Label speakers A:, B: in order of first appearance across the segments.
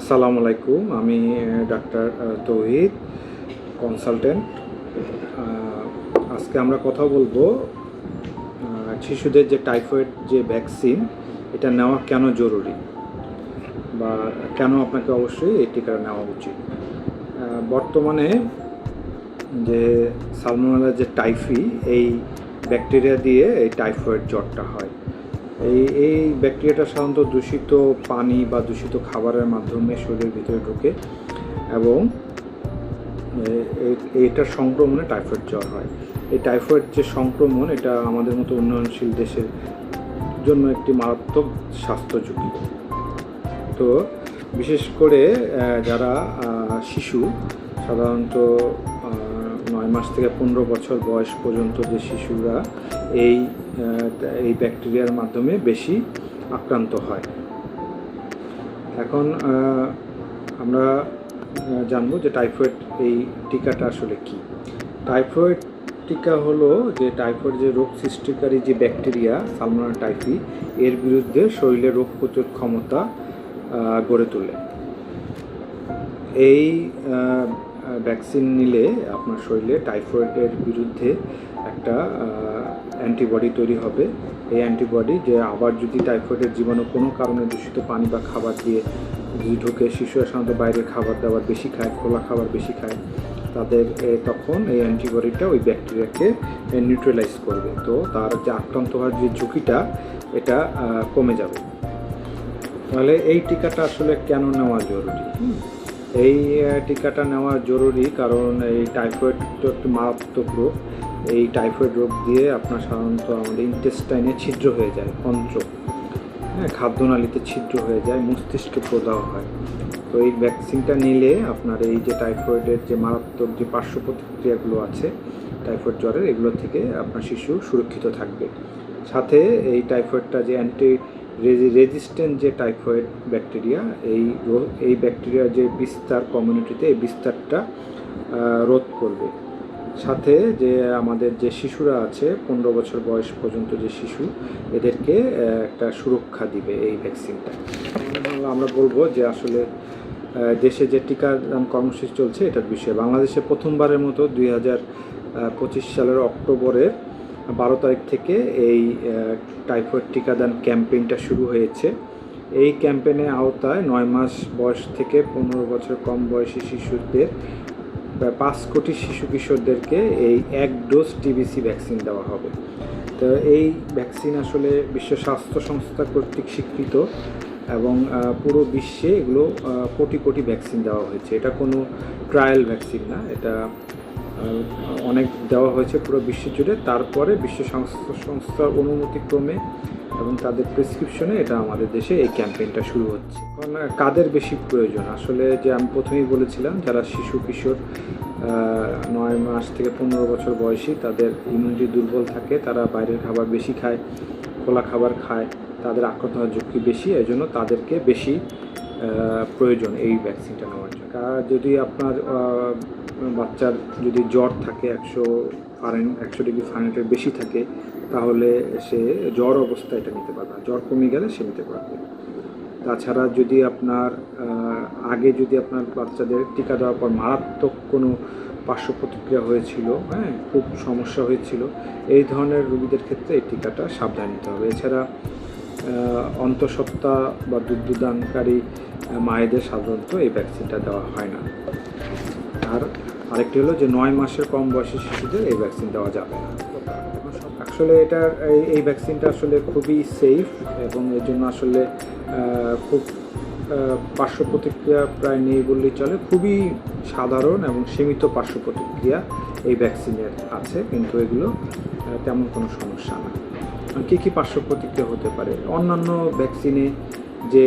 A: আসসালামু আলাইকুম, আমি ডাক্তার তৌহিদ কনসালটেন্ট আজকে আমরা কথা বলব শিশুদের যে টাইফয়েড যে ভ্যাকসিন এটা নেওয়া কেন জরুরি? বা কেন আপনাকে অবশ্যই এই টিকাটা নেওয়া উচিত? বর্তমানে যে সালমোনেলা যে টাইফি এই ব্যাকটেরিয়া দিয়ে এই টাইফয়েড জ্বরটা হয়। এই এই ব্যাকটেরিয়াটা সাধারণত দূষিত পানি বা দূষিত খাবারের মাধ্যমে শরীরের ভিতরে ঢোকে এবং এ- এ- এটার সংক্রমণে টাইফয়েড জ্বর হয়। এই টাইফয়েড যে সংক্রমণ, এটা আমাদের মতো উন্নয়নশীল দেশের জন্য একটি মারাত্মক স্বাস্থ্য ঝুঁকি। তো বিশেষ করে যারা শিশু, সাধারণত নয় মাস থেকে পনেরো বছর বয়স পর্যন্ত যে শিশুরা এই এই ব্যাকটেরিয়ার মাধ্যমে বেশি আক্রান্ত হয়। এখন আমরা জানব যে টাইফয়েড এই টিকাটা আসলে কি। টাইফয়েড টিকা হলো যে টাইফয়েড যে রোগ সৃষ্টিকারী যে ব্যাকটেরিয়া সালমোনা টাইফি, এর বিরুদ্ধে শরীরে রোগ প্রতিরোধ ক্ষমতা গড়ে তোলে। এই ভ্যাকসিন নিলে আপনার শরীরে টাইফয়েডের বিরুদ্ধে একটা অ্যান্টিবডি তৈরি হবে। এই অ্যান্টিবডি যে আবার যদি টাইফয়েডের জীবাণু কোনো কারণে দূষিত পানি বা খাবার দিয়ে যদি ঢুকে, শিশুরা সাধারণত বাইরের খাবার দাবার বেশি খায়, খোলা খাবার বেশি খায়, তাদের তখন এই অ্যান্টিবডিটা ওই ব্যাকটেরিয়াকে নিউট্রালাইজ করবে। তো তার যে আক্রান্ত হওয়ার যে ঝুঁকিটা, এটা কমে যাবে। তাহলে এই টিকাটা আসলে কেন নেওয়া জরুরি? এই টিকাটা নেওয়া জরুরি কারণ এই টাইফয়েড তো একটি মারাত্মক রোগ। এই টাইফয়েড রোগ দিয়ে আপনার সাধারণত আমাদের ইন্টেস্টাইনে ছিদ্র হয়ে যায়, অন্ত্র। হ্যাঁ খাদ্যনালীতে ছিদ্র হয়ে যায়, মস্তিষ্কে প্রদাহ হয়। তো এই ভ্যাকসিনটা নিলে আপনার এই যে টাইফয়েডের যে মারাত্মক যে পার্শ্ব প্রতিক্রিয়াগুলো আছে টাইফয়েড জ্বরের, এগুলো থেকে আপনার শিশু সুরক্ষিত থাকবে। সাথে এই টাইফয়েডটা যে অ্যান্টি রেজি রেজিস্ট্যান্ট যে টাইফয়েড ব্যাকটেরিয়া এই এই ব্যাকটেরিয়া যে বিস্তার কমিউনিটিতে এই বিস্তারটা রোধ করবে। সাথে যে আমাদের যে শিশুরা আছে, পনেরো বছর বয়স পর্যন্ত যে শিশু, এদেরকে একটা সুরক্ষা দিবে এই ভ্যাকসিনটা। আমরা বলব যে আসলে দেশে যে টিকাদান কর্মসূচি চলছে, এটার বিষয়ে। বাংলাদেশে প্রথমবারের মতো দুই হাজার পঁচিশ সালের অক্টোবরের বারো তারিখ থেকে এই টাইফয়েড টিকাদান ক্যাম্পেইনটা শুরু হয়েছে। এই ক্যাম্পেইনের আওতায় নয় মাস বয়স থেকে পনেরো বছর কম বয়সী শিশুদের প্রায় পাঁচ কোটি শিশু কিশোরদেরকে এই এক ডোজ টিবিসি ভ্যাকসিন দেওয়া হবে। তো এই ভ্যাকসিন আসলে বিশ্ব স্বাস্থ্য সংস্থা কর্তৃক স্বীকৃত এবং পুরো বিশ্বে এগুলো কোটি কোটি ভ্যাকসিন দেওয়া হয়েছে। এটা কোনো ট্রায়াল ভ্যাকসিন না, এটা অনেক দেওয়া হয়েছে পুরো বিশ্ব জুড়ে তারপরে বিশ্ব সংস্থার অনুমতিক্রমে এবং তাদের প্রেসক্রিপশনে এটা আমাদের দেশে এই ক্যাম্পেইনটা শুরু হচ্ছে। কাদের বেশি প্রয়োজন? আসলে যে আমি প্রথমেই বলেছিলাম, যারা শিশু, কিশোর নয় মাস থেকে পনেরো বছর বয়সী, তাদের ইমিউনিটি দুর্বল থাকে, তারা বাইরের খাবার বেশি খায়, খোলা খাবার খায়, তাদের আক্রান্ত হওয়ার ঝুঁকি বেশি এই জন্য তাদেরকে বেশি প্রয়োজন এই ভ্যাকসিনটা নেওয়ার জন্য। যদি আপনার বাচ্চার যদি জ্বর থাকে একশো ফারেন একশো ডিগ্রি ফারেনহাইটের বেশি থাকে, তাহলে সে জ্বর অবস্থায় এটা নিতে পারবে জ্বর কমে গেলে সে নিতে পারবে। তাছাড়া যদি আপনার আগে যদি আপনার বাচ্চাদের টিকা দেওয়ার পর মারাত্মক কোনো পার্শ্ব প্রতিক্রিয়া হয়েছিল হ্যাঁ খুব সমস্যা হয়েছিল, এই ধরনের রোগীদের ক্ষেত্রে এই টিকাটা সাবধান নিতে হবে। এছাড়া অন্তঃসত্ত্বা বা দুগ্ধদানকারী মায়েদের সাধারণত এই ভ্যাকসিনটা দেওয়া হয় না। আর আরেকটি হলো যে নয় মাসের কম বয়সী শিশুদের এই ভ্যাকসিন দেওয়া যাবে না। আসলে এটার এই ভ্যাকসিনটা আসলে খুবই সেফ এবং এর জন্য আসলে খুব পার্শ্ব প্রতিক্রিয়া প্রায় নেই বললেই চলে। খুবই সাধারণ এবং সীমিত পার্শ্ব প্রতিক্রিয়া এই ভ্যাকসিনের আছে, কিন্তু এগুলো তেমন কোনো সমস্যা না। কী কী পার্শ্ব প্রতিক্রিয়া হতে পারে? অন্যান্য ভ্যাকসিনে যে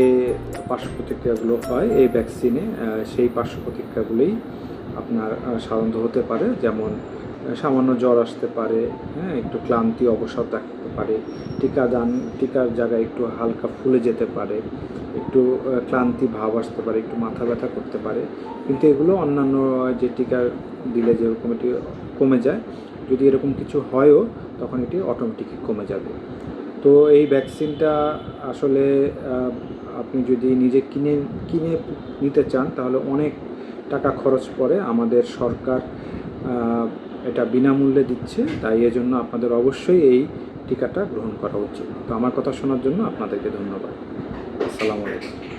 A: পার্শ্ব প্রতিক্রিয়াগুলো হয়, এই ভ্যাকসিনে সেই পার্শ্ব প্রতিক্রিয়াগুলোই আপনার সাধারণত হতে পারে, যেমন সামান্য জ্বর আসতে পারে হ্যাঁ একটু ক্লান্তি, অবসাদ থাকতে পারে, টিকা দান, টিকার জায়গায় একটু হালকা ফুলে যেতে পারে, একটু ক্লান্তি ভাব আসতে পারে, একটু মাথা ব্যথা করতে পারে, কিন্তু এগুলো অন্যান্য যে টিকা দিলে যেরকম এটি কমে যায়, যদি এরকম কিছু হয়ও, তখন এটি অটোমেটিক কমে যাবে। তো এই ভ্যাকসিনটা আসলে আপনি যদি নিজে কিনে কিনে নিতে চান, তাহলে অনেক টাকা খরচ পড়ে আমাদের সরকার এটা বিনামূল্যে দিচ্ছে। তাই এজন্য আপনাদের অবশ্যই এই টিকাটা গ্রহণ করা উচিত। তো আমার কথা শোনার জন্য আপনাদেরকে ধন্যবাদ। আসসালামু আলাইকুম।